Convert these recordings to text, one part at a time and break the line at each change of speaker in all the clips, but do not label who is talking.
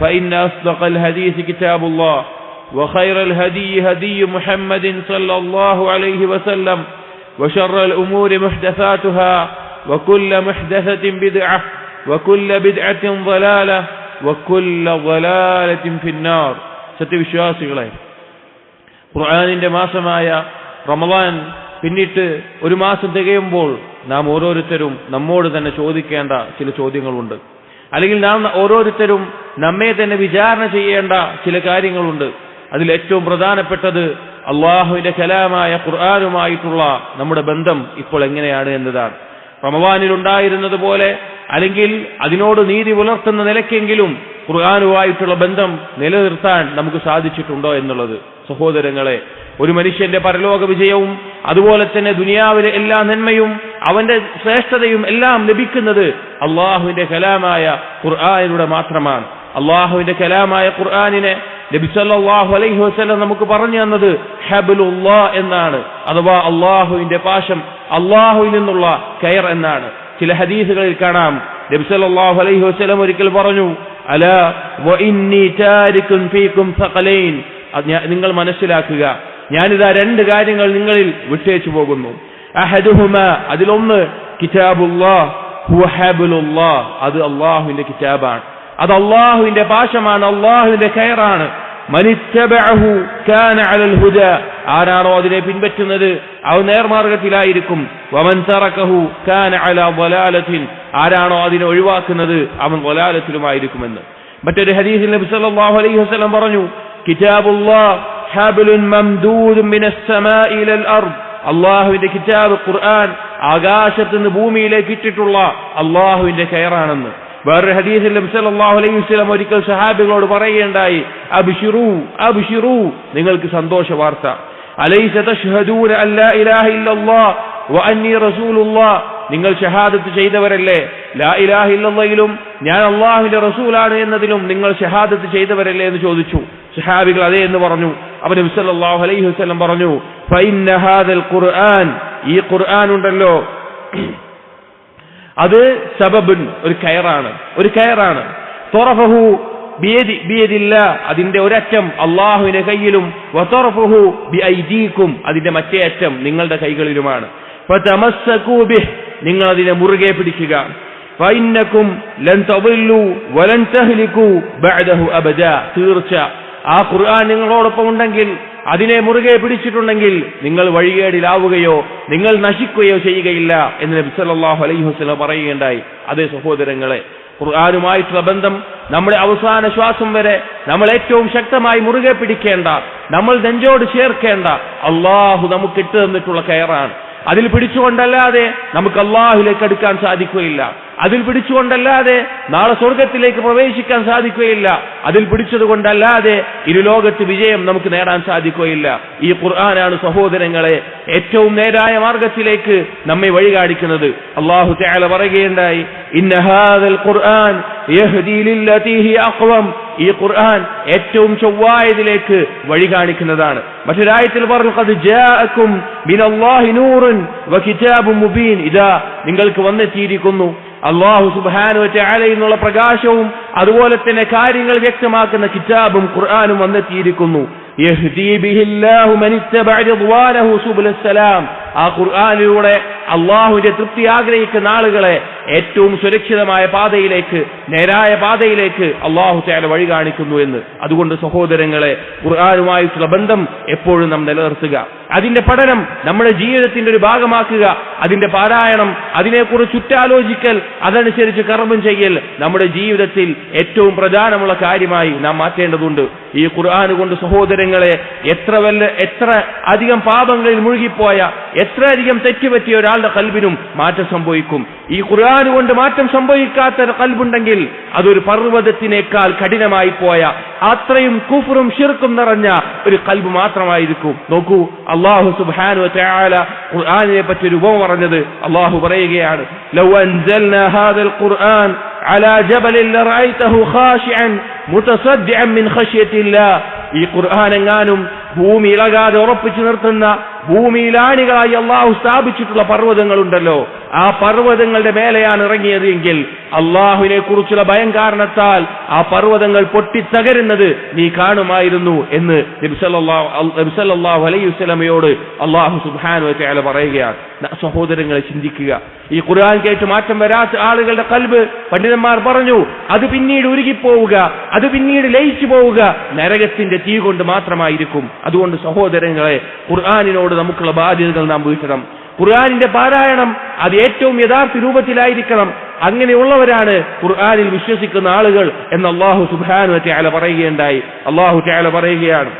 فإن أصدق الحديث كتاب الله وخير الهدي هدي محمد صلى الله عليه وسلم وشر الأمور محدثاتها وكل محدثة بدعة وكل بدعة ضلالة وكل ضلالة في النار സത്യവിശ്വാസികളെ ഖുർആാനിന്റെ മാസമായ റമദാൻ പിന്നിട്ട് ഒരു മാസം തികയുമ്പോൾ നാം ഓരോരുത്തരും നമ്മോട് തന്നെ ചോദിക്കേണ്ട ചില ചോദ്യങ്ങളുണ്ട് അല്ലെങ്കിൽ നാം ഓരോരുത്തരും നമ്മെ തന്നെ വിചാരണ ചെയ്യേണ്ട ചില കാര്യങ്ങളുണ്ട്. അതിൽ ഏറ്റവും പ്രധാനപ്പെട്ടത് അള്ളാഹുവിന്റെ കലാമായ ഖുർആാനുമായിട്ടുള്ള നമ്മുടെ ബന്ധം ഇപ്പോൾ എങ്ങനെയാണ് എന്നതാണ്. റമവാനിൽ ഉണ്ടായിരുന്നത് പോലെ അല്ലെങ്കിൽ അതിനോട് നീതി പുലർത്തുന്ന നിലയ്ക്കെങ്കിലും ഖുർആാനുമായിട്ടുള്ള ബന്ധം നിലനിർത്താൻ നമുക്ക് സാധിച്ചിട്ടുണ്ടോ എന്നുള്ളത്. സഹോദരങ്ങളെ ഒരു മനുഷ്യന്റെ പരലോക വിജയവും അതുപോലെ തന്നെ ദുനിയാവിലെ എല്ലാ നന്മയും അവന്റെ ശ്രേഷ്ഠതയും എല്ലാം ലഭിക്കുന്നത് അള്ളാഹുവിന്റെ കലാമായ ഖുർആാനിലൂടെ മാത്രമാണ്. അള്ളാഹുവിന്റെ കലാമായ ഖുർആാനിനെ അലൈഹി നമുക്ക് പറഞ്ഞു തന്നത് ഹബുലുല്ലാ എന്നാണ് അഥവാ അള്ളാഹുവിന്റെ പാശം അള്ളാഹുവിൽ നിന്നുള്ള കയർ എന്നാണ്. ചില ഹദീസുകളിൽ കാണാം നബിസല്ലാഹു അലൈഹി വസ്ലം ഒരിക്കൽ പറഞ്ഞു അല നിങ്ങൾ മനസ്സിലാക്കുക ഞാനിതാ രണ്ട് കാര്യങ്ങൾ നിങ്ങളിൽ വിട്ടേച്ചു പോകുന്നു. അഹദുഹുമ അതിലൊന്ന് കിതാബുല്ലാ ഹുവ അത് അള്ളാഹുവിന്റെ കിതാബാണ്. അത് അള്ളാഹുവിന്റെ പാശമാണ് അള്ളാഹുവിന്റെ കയറാണ് ആരാണോ അതിനെ പിൻപറ്റുന്നത്? അവ നേർമാർഗത്തിലായിരിക്കും. ആരാണോ അതിനെ ഒഴിവാക്കുന്നത് അവൻ വലാലത്തിലുമായിരിക്കുമെന്ന്. മറ്റൊരു ഹദീസിൽ നബി സല്ലല്ലാഹു അലൈഹി വസല്ലം പറഞ്ഞു കിതാബുല്ലാഹ് അള്ളാഹുവിന്റെ കിതാബ് ഖുർആൻ ആകാശത്ത് നിന്ന് ഭൂമിയിലേക്ക് ഇട്ടിട്ടുള്ള അള്ളാഹുവിന്റെ കയറാണെന്ന് വേറൊരു ഹദീസിൽ സല്ലല്ലാഹു അലൈഹി വസല്ലം ഒരിക്കൽ സഹാബികളോട് പറയുകയുണ്ടായി അബ്ശിറു അബ്ശിറു നിങ്ങൾക്ക് സന്തോഷ വാർത്ത. അലൈസ നിങ്ങൾ ഷഹാദത്ത് ചെയ്തവരല്ലേ? ലാ ഇലാഹ ഇല്ലല്ലയിലും ഞാൻ അള്ളാഹുവിന്റെ റസൂലാണ് എന്നതിലും നിങ്ങൾ ഷഹാദത്ത് ചെയ്തവരല്ലേ എന്ന് ചോദിച്ചു. ഷഹാബികൾ അതെ എന്ന് പറഞ്ഞു. അവൻ നബി സല്ലല്ലാഹു അലൈഹി വസല്ലം പറഞ്ഞു ഖുർആൻ ഈ ഖുർആൻ ഉണ്ടല്ലോ. അത് സബബുൻ ഒരു കയറാണ്. ഒരു കയറാണ്. തുറഫഹു അതിന്റെ ഒരറ്റം അള്ളാഹുവിന്റെ കയ്യിലും അതിന്റെ മറ്റേ അറ്റം നിങ്ങളുടെ കൈകളിലുമാണ്. നിങ്ങൾ അതിനെ മുറുകെ പിടിക്കുക. ഫഇന്നകും ലൻ ബഅദഹു അബദ. തീർച്ച. ആ ഖുർആൻ നിങ്ങളോടൊപ്പം ഉണ്ടെങ്കിൽ അതിനെ മുറുകെ പിടിച്ചിട്ടുണ്ടെങ്കിൽ നിങ്ങൾ വഴികേടിലാവുകയോ നിങ്ങൾ നശിക്കുകയോ ചെയ്യുകയില്ല എന്ന് നബി സല്ലല്ലാഹു അലൈഹി വസല്ലം പറയുകയുണ്ടായി. അതേ സഹോദരങ്ങളെ ഖുർആാനുമായിട്ടുള്ള ബന്ധം നമ്മുടെ അവസാന ശ്വാസം വരെ നമ്മൾ ഏറ്റവും ശക്തമായി മുറുകെ പിടിക്കേണ്ട നമ്മൾ നെഞ്ചോട് ചേർക്കേണ്ട അള്ളാഹു നമുക്ക് ഇട്ടു തന്നിട്ടുള്ള കയറാണ്. അതിൽ പിടിച്ചുകൊണ്ടല്ലാതെ നമുക്ക് അള്ളാഹുലേക്ക് അടുക്കാൻ സാധിക്കുകയില്ല. അതിൽ പിടിച്ചുകൊണ്ടല്ലാതെ നാളെ സ്വർഗത്തിലേക്ക് പ്രവേശിക്കാൻ സാധിക്കുകയില്ല. അതിൽ പിടിച്ചതുകൊണ്ടല്ലാതെ ഇരുലോകത്ത് വിജയം നമുക്ക് നേടാൻ സാധിക്കുകയില്ല. ഈ ഖുർആനാണ് സഹോദരങ്ങളെ ഏറ്റവും നേരായ മാർഗത്തിലേക്ക് നമ്മെ വഴികാണിക്കുന്നത്. അള്ളാഹു തആല പറയുകയുണ്ടായി ഇന്ന ഹാദൽ ഖുർആൻ ഈ ഖുർആൻ ഏറ്റവും ചൊവ്വായതിലേക്ക് വഴി കാണിക്കുന്നതാണ്. മറ്റൊരായത്തിൽ പറഞ്ഞു "ഖദ് ജാഅക്കും മിനല്ലാഹി നൂറുൻ വകിതാബും മുബീൻ. ഇതാ നിങ്ങൾക്ക് വന്നെത്തിയിരിക്കുന്നു. അള്ളാഹു സുബാനു നിന്നുള്ള പ്രകാശവും അതുപോലെ തന്നെ കാര്യങ്ങൾ വ്യക്തമാക്കുന്ന കിതാബും ഖുർആാനും വന്നെത്തിയിരിക്കുന്നു. ആ ഖുർആനിലൂടെ അള്ളാഹുവിന്റെ തൃപ്തി ആഗ്രഹിക്കുന്ന ആളുകളെ ഏറ്റവും സുരക്ഷിതമായ പാതയിലേക്ക് നേരായ പാതയിലേക്ക് അള്ളാഹു തആല വഴി കാണിക്കുന്നു എന്ന്. അതുകൊണ്ട് സഹോദരങ്ങളെ ഖുർആാനുമായിട്ടുള്ള ബന്ധം എപ്പോഴും നാം നിലനിർത്തുക. അതിന്റെ പഠനം നമ്മുടെ ജീവിതത്തിന്റെ ഒരു ഭാഗമാക്കുക. അതിന്റെ പാരായണം അതിനെക്കുറിച്ച് ചുറ്റാലോചിക്കൽ അതനുസരിച്ച് കർമ്മം ചെയ്യൽ നമ്മുടെ ജീവിതത്തിൽ ഏറ്റവും പ്രധാനമുള്ള കാര്യമായി നാം മാറ്റേണ്ടതുണ്ട്. ഈ ഖുർആൻ കൊണ്ട് സഹോദരങ്ങളെ എത്ര വല്ല എത്ര അധികം പാപങ്ങളിൽ മുഴുകിപ്പോയ എത്ര അധികം തെറ്റുപറ്റിയ ഒരാളുടെ കൽബിനും മാറ്റം സംഭവിക്കും ഈ ഖുർആൻ കൊണ്ട് മാറ്റം സംഭവിക്കാത്ത ഒരു കൽബുണ്ടെങ്കിൽ അതൊരു പർവ്വതത്തിനേക്കാൾ കഠിനമായി പോയ അത്രയും കുഫറും ഷിർക്കും നിറഞ്ഞ ഒരു കൽബ് മാത്രമായിരിക്കും നോക്കൂ അള്ളാഹു സുബ്ഹാനു തആല ഖുർആനിനെ പറ്റി ഒരു ഉപമ പറഞ്ഞത് അള്ളാഹു പറയുകയാണ് ലൗ അൻസൽനാ ഹാദൽ ഖുർആൻ على جبل لرأيته خاشعا متصدعا من خشية الله ഈ ഖുർആൻ എങ്ങാനും ഭൂമി ഇളകാതെ ഉറപ്പിച്ചു നിർത്തുന്ന ഭൂമിയിലാണികളായി അള്ളാഹു സ്ഥാപിച്ചിട്ടുള്ള പർവതങ്ങളുണ്ടല്ലോ. ആ പർവതങ്ങളുടെ മേലെയാണ് ഇറങ്ങിയത് എങ്കിൽ അള്ളാഹുവിനെ കുറിച്ചുള്ള ഭയം കാരണത്താൽ ആ പർവതങ്ങൾ പൊട്ടിത്തകരുന്നത് നീ കാണുമായിരുന്നു എന്ന് നബിസല്ലാഹു അള്ളാഹു സുബാനു അല പറയുകയാണ്. സഹോദരങ്ങളെ ചിന്തിക്കുക. ഈ ഖുർആൻ കേട്ട് മാറ്റം വരാത്ത ആളുകളുടെ കൽബ് പണ്ഡിതന്മാർ പറഞ്ഞു അത് പിന്നീട് ഉരുകിപ്പോവുക അത് പിന്നീട് ലയിച്ചു പോവുക നരകത്തിന്റെ തീ കൊണ്ട് മാത്രമായിരിക്കും. അതുകൊണ്ട് സഹോദരങ്ങളെ ഖുർആാനിനോട് നമുക്കുള്ള ബാധ്യതകൾ നാം വീട്ടണം. ഖുർആാനിന്റെ പാരായണം അത് ഏറ്റവും യഥാർത്ഥ രൂപത്തിലായിരിക്കണം അങ്ങനെയുള്ളവരാണ് ഖുർആാനിൽ വിശ്വസിക്കുന്ന ആളുകൾ എന്ന് അള്ളാഹു സുബാനു ത്യാല പറയുകയുണ്ടായി അള്ളാഹു ത്യാല പറയുകയാണ്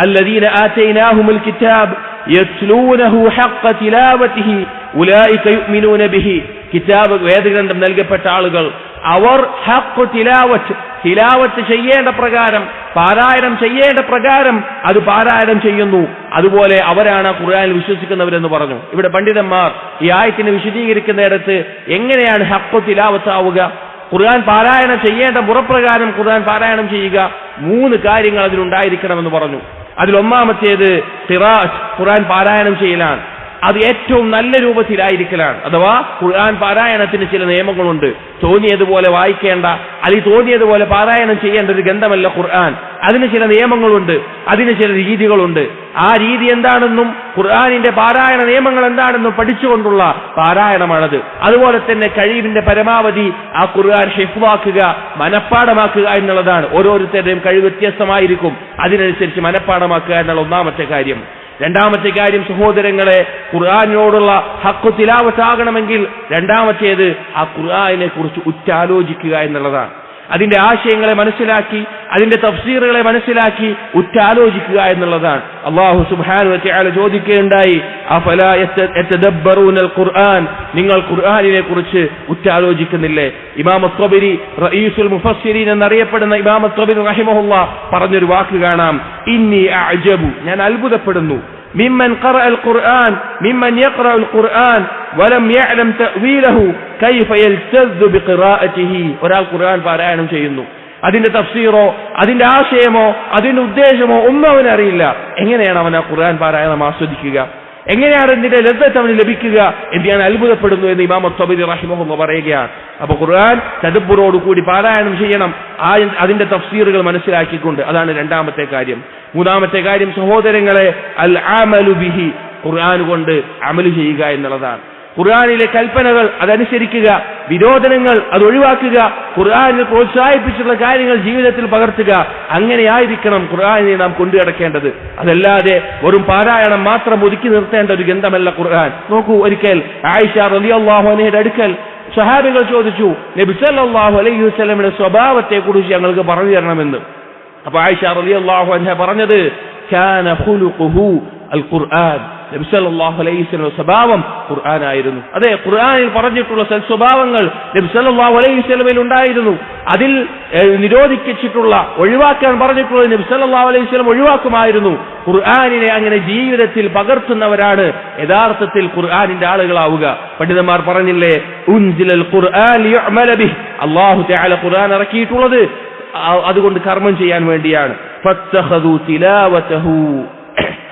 الذين آتيناهم الكتاب يتلونه حق تلاوته أولئك يؤمنون به കിതാബ് വേദഗ്രന്ഥം നൽകപ്പെട്ട ആളുകൾ അവർ ഹക്ക് തിലാവത്ത് തിലാവത്ത് ചെയ്യേണ്ട പ്രകാരം പാരായണം ചെയ്യേണ്ട പ്രകാരം അത് പാരായണം ചെയ്യുന്നു. അതുപോലെ അവരാണ് ഖുർആാനിൽ വിശ്വസിക്കുന്നവരെന്ന് പറഞ്ഞു. ഇവിടെ പണ്ഡിതന്മാർ ഈ ആയത്തിനെ വിശദീകരിക്കുന്നിടത്ത് എങ്ങനെയാണ് ഹക്ക് തിലാവത്ത് ആവുക? ഖുർആൻ പാരായണം ചെയ്യേണ്ട മുറപ്രകാരം ഖുർആൻ പാരായണം ചെയ്യുക. മൂന്ന് കാര്യങ്ങൾ അതിലുണ്ടായിരിക്കണമെന്ന് പറഞ്ഞു. അതിലൊന്നാമത്തേത് ഖിറാഅത്ത് ഖുർആൻ പാരായണം ചെയ്യലാണ്. അത് ഏറ്റവും നല്ല രൂപത്തിലായിരിക്കലാണ്. അഥവാ ഖുർആൻ പാരായണത്തിന് ചില നിയമങ്ങളുണ്ട്. തോന്നിയതുപോലെ വായിക്കേണ്ട അല്ലെങ്കിൽ തോന്നിയതുപോലെ പാരായണം ചെയ്യേണ്ട ഒരു ഗന്ധമല്ല ഖുർആൻ. അതിന് ചില നിയമങ്ങളുണ്ട് അതിന് ചില രീതികളുണ്ട്. ആ രീതി എന്താണെന്നും ഖുർആാനിന്റെ പാരായണ നിയമങ്ങൾ എന്താണെന്നും പഠിച്ചുകൊണ്ടുള്ള പാരായണമാണത്. അതുപോലെ തന്നെ കഴിവിന്റെ പരമാവധി ആ ഖുർആൻ ഷെഫുവാക്കുക മനഃപ്പാടമാക്കുക എന്നുള്ളതാണ്. ഓരോരുത്തരുടെയും കഴിവ് വ്യത്യസ്തമായിരിക്കും. അതിനനുസരിച്ച് മനഃപ്പാടമാക്കുക എന്നുള്ള ഒന്നാമത്തെ കാര്യം. രണ്ടാമത്തെ കാര്യം സഹോദരങ്ങളെ ഖുർആാനിനോടുള്ള ഹക്കു തിലാവത്താകണമെങ്കിൽ രണ്ടാമത്തേത് ആ ഖുർആാനിനെ കുറിച്ച് ഉറ്റാലോചിക്കുക എന്നുള്ളതാണ്. അതിന്റെ ആശയങ്ങളെ മനസ്സിലാക്കി അതിന്റെ തഫ്സീറുകളെ മനസ്സിലാക്കി ഉറ്റാലോചിക്കുക എന്നുള്ളതാണ്. അള്ളാഹു സുബാനു ചോദിക്കുകയുണ്ടായി ഖുർആൻ നിങ്ങൾ ഖുർആാനിനെ കുറിച്ച് ഉറ്റാലോചിക്കുന്നില്ലേ? ഇമാമത്വബിരി റഈസുൽ മുഫസ്സിരീൻ എന്നറിയപ്പെടുന്ന ഇമാം അത്വബരി റഹിമഹുല്ല പറഞ്ഞൊരു വാക്ക് കാണാം. ഇന്നി അഅജബു. ഞാൻ അത്ഭുതപ്പെടുന്നു. ممن قرأ القرآن ممن يقرأ القرآن ولم يعلم تأويله كيف يلتذ بقراءته ഒരാൾ ഖുർആൻ പാരായണം ചെയ്യുന്നു അതിന്റെ തഫ്സീറോ അതിന്റെ ആശയമോ അതിന്റെ ഉദ്ദേശമോ ഒന്നും അവനറിയില്ല എങ്ങനെയാണ് അവൻ ആ ഖുർആൻ പാരായണം ആസ്വദിക്കുക എങ്ങനെയാണ് ഇതിന്റെ ലദ്ദത്ത് അവന് ലഭിക്കുക എന്ന് ഞാൻ അത്ഭുതപ്പെടുന്നു എന്ന് ഇമാം സബിദ് റഹിമഹുമ്മ പറയുകയാണ്. അപ്പൊ ഖുർആൻ ചതുപ്പുറോട് കൂടി പാരായണം ചെയ്യണം. ആ അതിന്റെ തഫ്സീറുകൾ മനസ്സിലാക്കിക്കൊണ്ട് അതാണ് രണ്ടാമത്തെ കാര്യം. മൂന്നാമത്തെ കാര്യം സഹോദരങ്ങളെ അൽ ആമലു ബിഹി ഖുർആൻ കൊണ്ട് അമലു ചെയ്യുക എന്നുള്ളതാണ്. ഖുർആനിലെ കൽപ്പനകൾ അതനുസരിക്കുക വിരോധനങ്ങൾ അത് ഒഴിവാക്കുക ഖുർആാനിൽ പ്രോത്സാഹിപ്പിച്ചുള്ള കാര്യങ്ങൾ ജീവിതത്തിൽ പകർത്തുക അങ്ങനെയായിരിക്കണം ഖുർആനിനെ നാം കൊണ്ടു കിടക്കേണ്ടത് അതല്ലാതെ വെറും പാരായണം മാത്രം ഒതുക്കി നിർത്തേണ്ട ഒരു ഗ്രന്ഥമല്ല ഖുർആൻ. നോക്കൂ ഒരിക്കൽ ആയിഷ റളിയല്ലാഹു അൻഹയുടെ അടുക്കൽ സഹാബികൾ ചോദിച്ചു നബി സല്ലല്ലാഹു അലൈഹി വസ്ലമിന്റെ സ്വഭാവത്തെ കുറിച്ച് ഞങ്ങൾക്ക് പറഞ്ഞു തരണമെന്ന്. അപ്പൊ ആയിഷ റളിയല്ലാഹു അൻഹ പറഞ്ഞത് ഖുർആൻ. നബി സല്ലല്ലാഹു അലൈഹി വസല്ലം സ്വഭാവം ഖുർആനായിരുന്നു. അതെ ഖുർആനിൽ പറഞ്ഞിട്ടുള്ള സൽ സ്വഭാവങ്ങൾ നബി സല്ലല്ലാഹു അലൈഹി വസല്ലമയിൽ ഉണ്ടായിരുന്നു. അതിൽ നിരോധിച്ചിട്ടുള്ള ഒഴിവാക്കാൻ പറഞ്ഞിട്ടുള്ളത് അലൈഹി വസല്ലം ഒഴിവാക്കുമായിരുന്നു. ഖുർആാനിനെ അങ്ങനെ ജീവിതത്തിൽ പകർത്തുന്നവരാണ് യഥാർത്ഥത്തിൽ ഖുർആാനിന്റെ ആളുകളാവുക. പണ്ഡിതന്മാർ പറഞ്ഞില്ലേ ഉൻസിലൽ ഖുർആൻ അള്ളാഹു ഖുർആൻ ഇറക്കിയിട്ടുള്ളത്
അതുകൊണ്ട് കർമ്മം ചെയ്യാൻ വേണ്ടിയാണ്.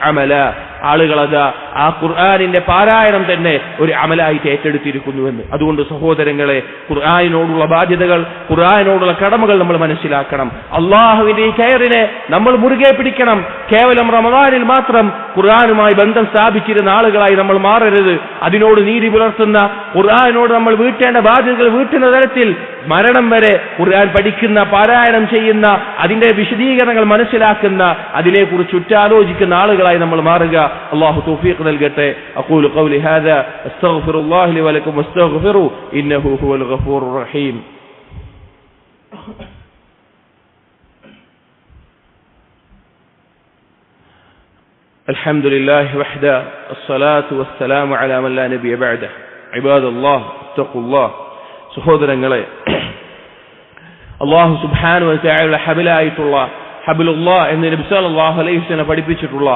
അമല. ആളുകൾ അത് ആ ഖുർആാനിന്റെ പാരായണം തന്നെ ഒരു അമലായിട്ട് ഏറ്റെടുത്തിരിക്കുന്നുവെന്ന് അതുകൊണ്ട് സഹോദരങ്ങളെ ഖുർആാനിനോടുള്ള ബാധ്യതകൾ ഖുർആാനിനോടുള്ള കടമകൾ നമ്മൾ മനസ്സിലാക്കണം. അള്ളാഹുവിന്റെ ഈ കയറിനെ നമ്മൾ മുറുകെ പിടിക്കണം. കേവലം റമദാനിൽ മാത്രം ഖുർആാനുമായി ബന്ധം സ്ഥാപിച്ചിരുന്ന ആളുകളായി നമ്മൾ മാറരുത്. അതിനോട് നീതി പുലർത്തുന്ന ഖുർആാനോട് നമ്മൾ വീട്ടേണ്ട ബാധ്യതകൾ വീട്ടുന്ന തരത്തിൽ മരണം വരെ ഖുർആൻ പഠിക്കുന്ന പാരായണം ചെയ്യുന്ന അതിന്റെ വിശദീകരണങ്ങൾ മനസ്സിലാക്കുന്ന അതിനെക്കുറിച്ച് ഉറ്റാലോചിക്കുന്ന ആളുകളായി നമ്മൾ മാറുക. അള്ളാഹു തൗഫീഖ് നൽകട്ടെ. അഖൂലു ഖൗലി ഹാദാ. അസ്തഗ്ഫിറുല്ലാഹി വലക്കും വസ്തഗ്ഫിറു ഇന്നഹു ഹുവൽ റഹീം. الحمد لله وحده الصلاة والسلام على من لا نبي بعده عباد الله اتقوا الله സഹോദരങ്ങളെ അള്ളാഹു സുബ്ഹാനു വതആലയുടെ ഹബിലായിട്ടുള്ള ഹബിലുള്ള എന്ന് നബി സല്ലല്ലാഹു അലൈഹി വസല്ലം പഠിപ്പിച്ചിട്ടുള്ള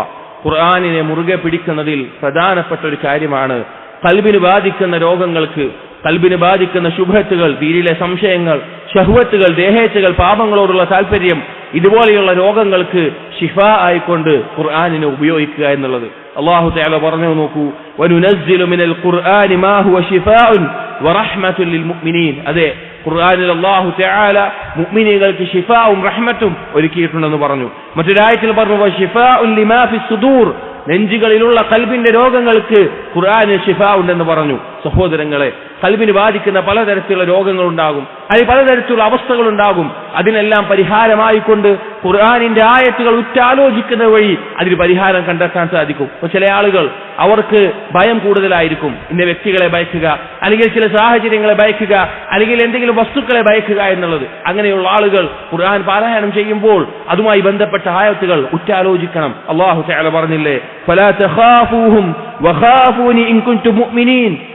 ഖുർആനിനെ മുറുകെ പിടിക്കുന്നതിൽ പ്രധാനപ്പെട്ട ഒരു കാര്യമാണ് കൽബിന് ബാധിക്കുന്ന രോഗങ്ങൾക്ക് കൽബിന് ബാധിക്കുന്ന ശുഭത്തുകൾ ദീനിലെ സംശയങ്ങൾ ഷഹ്വത്തുകൾ ദേഹേച്ഛകൾ പാപങ്ങളോടുള്ള താല്പര്യം ഇതുപോലെയുള്ള രോഗങ്ങൾക്ക് ഷിഫ ആയിക്കൊണ്ട് ഖുർആനിനെ ഉപയോഗിക്കുക എന്നുള്ളത്. അള്ളാഹു തആല പറഞ്ഞു നോക്കൂ വനുനസ്സിലു മിനൽ ഖുർആനി മാ ഹുവ ശിഫാഉൻ വറഹ്മത്തുൽ ലിൽ മുഅ്മിനീൻ. അതെ ഖുർആനിൽ അള്ളാഹു തആല മുഅ്മിനീങ്ങൾക്ക് ഷിഫാവും റഹ്മത്തും ഒരുക്കിയിട്ടുണ്ടെന്ന് പറഞ്ഞു. മറ്റൊരായത്തിൽ പറഞ്ഞു ഷിഫാ ലിമാ ഫിസ് സുദൂർ. നെഞ്ചുകളിലുള്ള കൽബിന്റെ രോഗങ്ങൾക്ക് ഖുർആാനിൽ ഷിഫ ഉണ്ടെന്ന് പറഞ്ഞു. സഹോദരങ്ങളെ കൽബിന് ബാധിക്കുന്ന പലതരത്തിലുള്ള രോഗങ്ങളുണ്ടാകും. അതിൽ പലതരത്തിലുള്ള അവസ്ഥകളുണ്ടാകും. അതിനെല്ലാം പരിഹാരമായിക്കൊണ്ട് ഖുർആാനിന്റെ ആയത്തുകൾ ഉറ്റാലോചിക്കുന്ന വഴി അതിന് പരിഹാരം കണ്ടെത്താൻ സാധിക്കും. അപ്പൊ ചില ആളുകൾ അവർക്ക് ഭയം കൂടുതലായിരിക്കും. ഇന്ന വ്യക്തികളെ ഭയക്കുക അല്ലെങ്കിൽ ചില സാഹചര്യങ്ങളെ ഭയക്കുക അല്ലെങ്കിൽ എന്തെങ്കിലും വസ്തുക്കളെ ഭയക്കുക എന്നുള്ളത്. അങ്ങനെയുള്ള ആളുകൾ ഖുർആൻ പാരായണം ചെയ്യുമ്പോൾ അതുമായി ബന്ധപ്പെട്ട ആയത്തുകൾ ഉറ്റാലോചിക്കണം. അള്ളാഹു പറഞ്ഞില്ലേ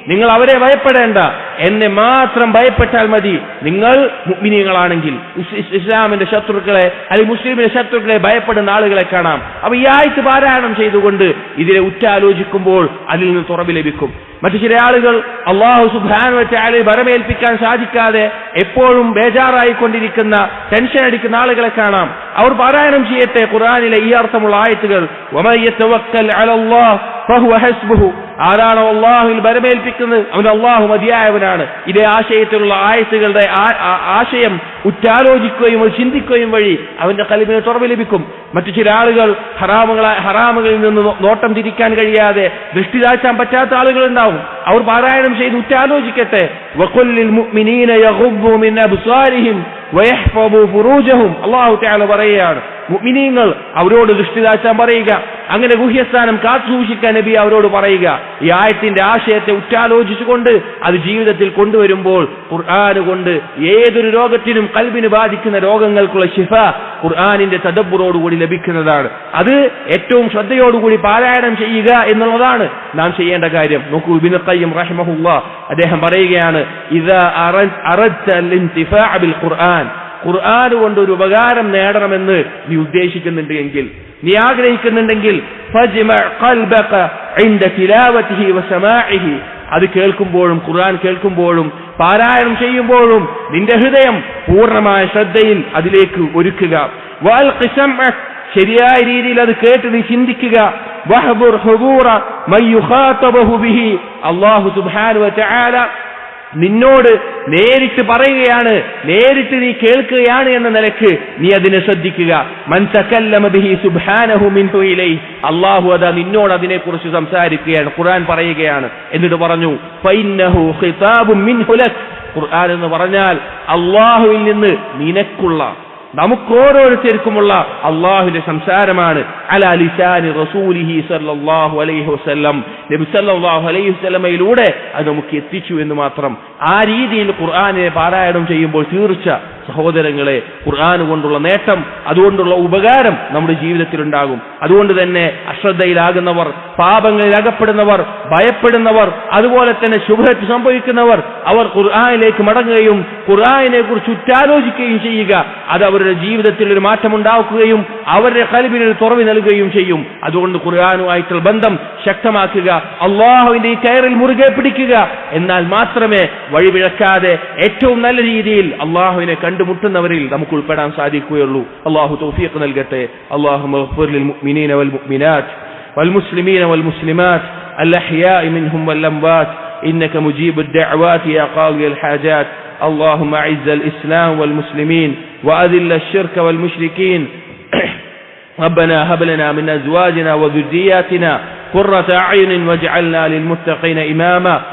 നിങ്ങൾ അവരെ ഭയപ്പെടേണ്ട. എന്നെ മാത്രം ഭയപ്പെട്ടാൽ മതി. നിങ്ങൾ മുഗ്മിനിയങ്ങളാണെങ്കിൽ ഇസ്- ഇസ്- ഇസ്ലാമിന്റെ ശത്രുക്കളെ അല്ലെങ്കിൽ മുസ്ലിമിന്റെ ശത്രുക്കളെ ഭയപ്പെടുന്ന ആളുകളെ കാണാം. അപ്പൊ ഈ ആഴ്ച പാരായണം ചെയ്തുകൊണ്ട് ഇതിനെ ഉറ്റാലോചിക്കുമ്പോൾ അതിൽ നിന്ന് തുറവ് ലഭിക്കും. മറ്റു ചില ആളുകൾ അള്ളാഹു സുബാനുവറ്റാലെ വരമേൽപ്പിക്കാൻ സാധിക്കാതെ എപ്പോഴും ബേജാറായിക്കൊണ്ടിരിക്കുന്ന ടെൻഷൻ അടിക്കുന്ന ആളുകളെ കാണാം. അവർ പാരായണം ചെയ്യട്ടെ? ഖുറാനിലെ ഈ അർത്ഥമുള്ള ആയത്തുകൾ ആരാണോ അള്ളാഹുവിൽ ബരമേൽപ്പിക്കുന്നത് അവൻ അള്ളാഹു മതിയായവനാണ്. ഇതേ ആശയത്തിലുള്ള ആയത്തുകളുടെ ആശയം ഉറ്റാലോചിക്കുകയും ചിന്തിക്കുകയും വഴി അവന്റെ കലിമിന് തുറവ് ലഭിക്കും. മറ്റു ചില ആളുകൾ ഹറാമുകളെ ഹറാമുകളിൽ നിന്ന് നോട്ടം തിരിക്കാൻ കഴിയാതെ ദൃഷ്ടി താഴ്ത്താൻ പറ്റാത്ത ആളുകൾ ഉണ്ടാവും അവർ പാരായണം ചെയ്ത് ഉറ്റാലോചിക്കട്ടെ. അള്ളാഹു പറയുകയാണ് മുഅ്മിനീങ്ങൾ അവരോട് ദൃഷ്ടി താഴ്ത്താൻ പറയുക. അങ്ങനെ ഗുഹ്യസ്ഥാനം കാത്തു സൂക്ഷിക്കാൻ നബി അവരോട് പറയുക ഈ ആയത്തിന്റെ ആശയത്തെ ഉറ്റാലോചിച്ചുകൊണ്ട് അത് ജീവിതത്തിൽ കൊണ്ടുവരുമ്പോൾ ഖുർആൻ കൊണ്ട് ഏതൊരു രോഗത്തിനും കൽബിന് ബാധിക്കുന്ന രോഗങ്ങൾക്കുള്ള ശിഫ ഖുർആാനിന്റെ തദബ്ബുറോടുകൂടി ലഭിക്കുന്നതാണ്. അത് ഏറ്റവും ശ്രദ്ധയോടുകൂടി പാരായണം ചെയ്യുക എന്നുള്ളതാണ് നാം ചെയ്യേണ്ട കാര്യം. നോക്കൂ ഇബ്നു ഖയ്യിം അദ്ദേഹം പറയുകയാണ് ബിൽ ഖുർആൻ. ഖുർആൻ കൊണ്ട് ഒരു ഉപകാരം നേടണമെന്ന് നീ ഉദ്ദേശിക്കുന്നുണ്ട് എങ്കിൽ നീ ആഗ്രഹിക്കുന്നുണ്ടെങ്കിൽ അത് കേൾക്കുമ്പോഴും ഖുർആൻ കേൾക്കുമ്പോഴും പാരായണം ചെയ്യുമ്പോഴും നിന്റെ ഹൃദയം പൂർണമായ ശ്രദ്ധയിൽ അതിലേക്ക് ഒരുക്കുക. ശരിയായ രീതിയിൽ അത് കേട്ട് നീ ചിന്തിക്കുക. അള്ളാഹു ഹുദൂറ നിന്നോട് നേരിട്ട് പറയുകയാണ് നേരിട്ട് നീ കേൾക്കുകയാണ് എന്ന നിലയ്ക്ക് നീ അതിനെ ശ്രദ്ധിക്കുക. അള്ളാഹു അത നിന്നോട് അതിനെക്കുറിച്ച് സംസാരിക്കുകയാണ് ഖുർആൻ പറയുകയാണ് എന്നിട്ട് പറഞ്ഞു ഖിതാബും ഖുർആൻ എന്ന് പറഞ്ഞാൽ അള്ളാഹുവിൽ നിന്ന് നിനക്കുള്ള നമുക്ക് ഓരോരുത്തർക്കുമുള്ള അള്ളാഹുവിന്റെ സംസാരമാണ് അല ലിസാനി റസൂലിഹി സല്ലല്ലാഹു അലൈഹി വസ്ലം നബി സല്ലല്ലാഹു അലൈഹി വസല്ലമയിലൂടെ അത് നമുക്ക് എത്തിച്ചു എന്ന് മാത്രം ആ രീതിയിൽ ഖുർആാനെ പാരായണം ചെയ്യുമ്പോൾ തീർച്ച സഹോദരങ്ങളെ ഖുർആൻ കൊണ്ടുള്ള നേട്ടം അതുകൊണ്ടുള്ള ഉപകാരം നമ്മുടെ ജീവിതത്തിൽ ഉണ്ടാകും അതുകൊണ്ട് തന്നെ അശ്രദ്ധയിലാകുന്നവർ പാപങ്ങളിൽ അകപ്പെടുന്നവർ ഭയപ്പെടുന്നവർ അതുപോലെ തന്നെ ശുഭത്ത് സംഭവിക്കുന്നവർ അവർ ഖുർആാനിലേക്ക് മടങ്ങുകയും ഖുർആാനെ കുറിച്ച് ഉറ്റാലോചിക്കുകയും ചെയ്യുക. അത് അവരുടെ ജീവിതത്തിൽ ഒരു മാറ്റം ഉണ്ടാക്കുകയും അവരുടെ കൽബിന് ഒരു തുറവി നൽകുകയും ചെയ്യും. അതുകൊണ്ട് ഖുർആാനുമായിട്ടുള്ള ബന്ധം ശക്തമാക്കുക അള്ളാഹുവിന്റെ ഈ കയറിൽ മുറുകെ പിടിക്കുക. എന്നാൽ മാത്രമേ വഴിപിഴക്കാതെ ഏറ്റവും നല്ല രീതിയിൽ അള്ളാഹുവിനെ കണ്ട് കണ്ടുമുട്ടുന്നവരിൽ നമുക്ക് ഉൾപ്പെടാൻ സാധിക്കുകയുള്ളൂ അള്ളാഹു തൗഫീഖ് നൽകട്ടെ അള്ളാഹു للمؤمنين والمؤمنات والمسلمين والمسلمات الأحياء منهم والأموات إنك مجيب الدعوات يا قاضي الحاجات اللهم أعز الإسلام والمسلمين وأذل الشرك والمشركين ربنا هب لنا من أزواجنا وذرياتنا قرة أعين واجعلنا للمتقين إماما